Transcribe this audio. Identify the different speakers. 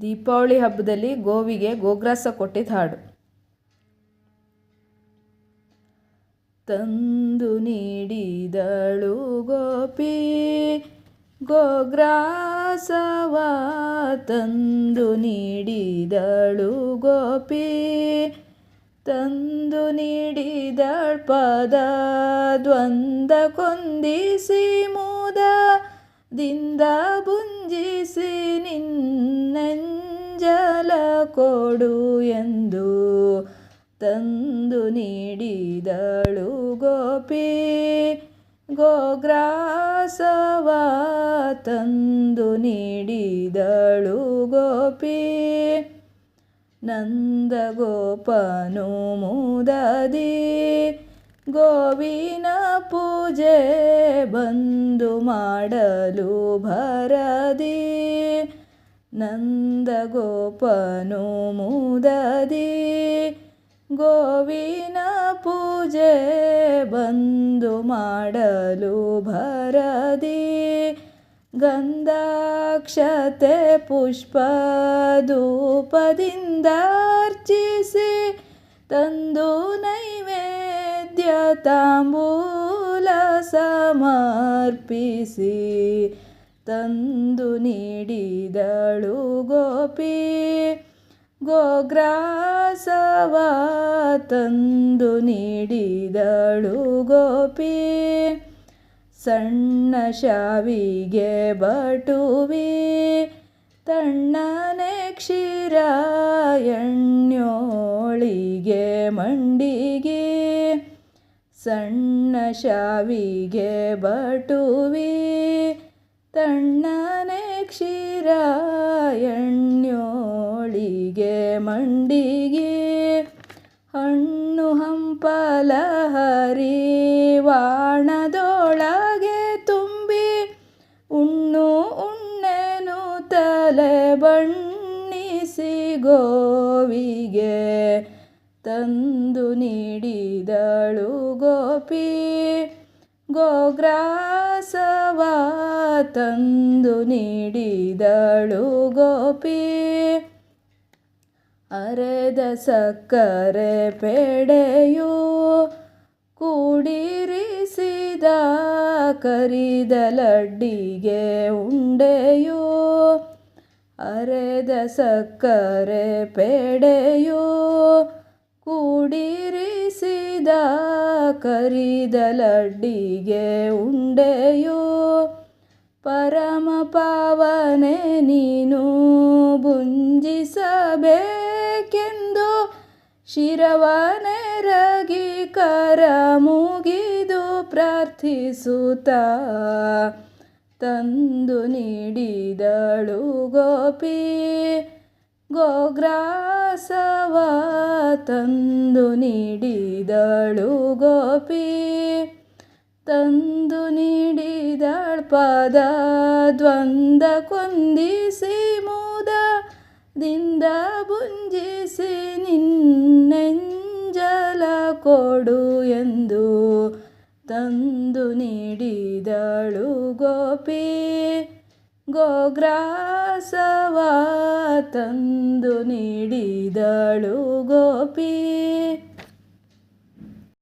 Speaker 1: ದೀಪಾವಳಿ ಹಬ್ಬದಲ್ಲಿ ಗೋವಿಗೆ ಗೋಗ್ರಾಸ ಕೊಟ್ಟಿದ್ದ ಹಾಡು. ತಂದು ನೀಡಿದಳು ಗೋಪಿ, ಗೋಗ್ರಾಸವ ತಂದು ನೀಡಿದಳು ಗೋಪಿ, ತಂದು ನೀಡಿದಳ್ ಪದ ದ್ವಂದ ಕೊಂದಿಸಿ ಮೂದ, ದಿಂದ ನಿನ್ನಂಜಲ ಕೊಡು ಎಂದು ತಂದು ನೀಡಿದಳು ಗೋಪಿ. ಗೋಗ್ರಾಸವ ತಂದು ನೀಡಿದಳು ಗೋಪಿ. ನಂದಗೋಪನು ಮುದದಿ. ಗೋವಿನ ಪೂಜೆ ಬಂದು ಮಾಡಲು ಭರದಿ. ನಂದಗೋಪನು ಮುದದಿ ಗೋವಿನ ಪೂಜೆ ಬಂದು ಮಾಡಲು ಭರದಿ ಗಂಧಾಕ್ಷತೆ ಪುಷ್ಪ ಧೂಪದಿಂದ ಅರ್ಚಿಸಿ ತಂದು ನೈವೇದ್ಯ ತಾಂಬೂಲ ಸಮರ್ಪಿಸಿ. ತಂದು ನೀಡಿದಳು ಗೋಪಿ. ಗೋಗ್ರಾಸವ ತಂದು ನೀಡಿದಳು ಗೋಪಿ. ಸಣ್ಣ ಶಾವಿಗೆ ಬಟುವಿ. ತಣ್ಣನೆ ಕ್ಷೀರ ಎಣ್ಣೋಳಿಗೆ ಮಂಡಿಗೆ. ಸಣ್ಣ ಶಾವಿಗೆ ಬಟುವಿ. ತಣ್ಣನೆ ಕ್ಷೀರ ಎಣ್ಣೋಳಿಗೆ ಮಂಡಿಗೆ ಹಣ್ಣು ಹಂಪಲ ಹರಿವಾಣದೊಳಗೆ ತುಂಬಿ ಉಣ್ಣು ಉಣ್ಣೆನು ತಲೆ ಬಣ್ಣಿಸಿ ಗೋವಿಗೆ ತಂದು ನೀಡಿದಳು ಗೋಪಿ. ಗೋಗ್ರಾಸವ ತಂದು ನೀಡಿದಳು ಗೋಪಿ. ಅರೆದ ಸಕ್ಕರೆ ಪೆಡೆಯು ಕೂಡಿರಿಸಿದ ಕರಿದ ಲಡ್ಡಿಗೆ ಉಂಡೆಯು. ಅರೆದ ಸಕ್ಕರೆ ಪೆಡೆಯು ಕೂಡಿರಿಸಿದ ಕರಿದ ಲಡ್ಡಿಗೆ ಉಂಡೆಯು? ಪರಮ ಪಾವನೆ ನೀನು ಬುಂಜಿಸಬೇಕೆಂದು ಶಿರವನೆರಗಿ ಕರ ಮುಗಿದು ಪ್ರಾರ್ಥಿಸುತ್ತ ತಂದು ನೀಡಿದಳು ಗೋಪಿ. ಗೋಗ್ರಾಸವ ತಂದು ನೀಡಿದಳು ಗೋಪಿ. ತಂದು ನೀಡಿದಳ ಪದ ದ್ವಂದ ಕೊಂದಿಸಿ ಮುದದಿಂದ ಬುಂಜಿಸಿ ನಿನ್ನೆಂಜಲ ಕೊಡು ಎಂದು ತಂದು ನೀಡಿದಳು ಗೋಪಿ. ಗೋಗ್ರಾಸವ ತಂದು ನೀಡಿದಳು ಗೋಪಿ.